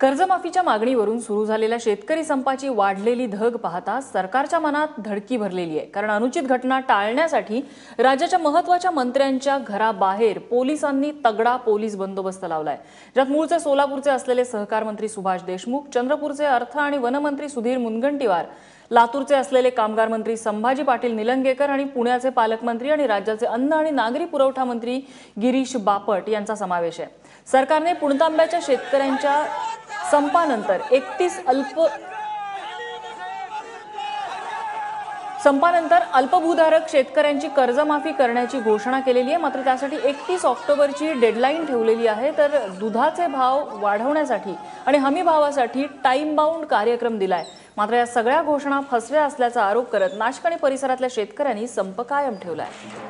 कर्जमाफीच्या मागणीवरून सुरू झालेल्या शेतकरी संपाची वाढलेली धग पाहता सरकारच्या मनात धडकी भरलेली आहे. कारण अनुचित घटना टाळण्यासाठी राज्याच्या महत्त्वाच्या मंत्र्यांच्या घराबाहेर पोलिसांनी तगडा पोलीस बंदोबस्त लावलाय. ज्यात मूळचे सोलापूरचे असलेले सहकार मंत्री सुभाष देशमुख चंद्रपूरचे अर्थ आणि वनमंत्री सुधीर मुनगंटीवार लातूरचे असलेले कामगार मंत्री संभाजी पाटील निलंगेकर आणि पुण्याचे पालकमंत्री आणि राज्याचे अन्न आणि नागरी पुरवठा मंत्री गिरीश बापट यांचा समावेश आहे. सरकारने पुणतांब्याच्या शेतकऱ्यांच्या संपानंतर एकतीस अल्प संपानंतर अल्पभूधारक शेतकऱ्यांची कर्जमाफी करण्याची घोषणा केलेली आहे. मात्र त्यासाठी एकतीस ऑक्टोबरची डेडलाईन ठेवलेली आहे. तर दुधाचे भाव वाढवण्यासाठी आणि हमी भावासाठी टाइम बाउंड कार्यक्रम दिलाय. मात्र या सगळ्या घोषणा फसव्या असल्याचा आरोप करत नाशिक आणि परिसरातल्या शेतकऱ्यांनी संप कायम ठेवला आहे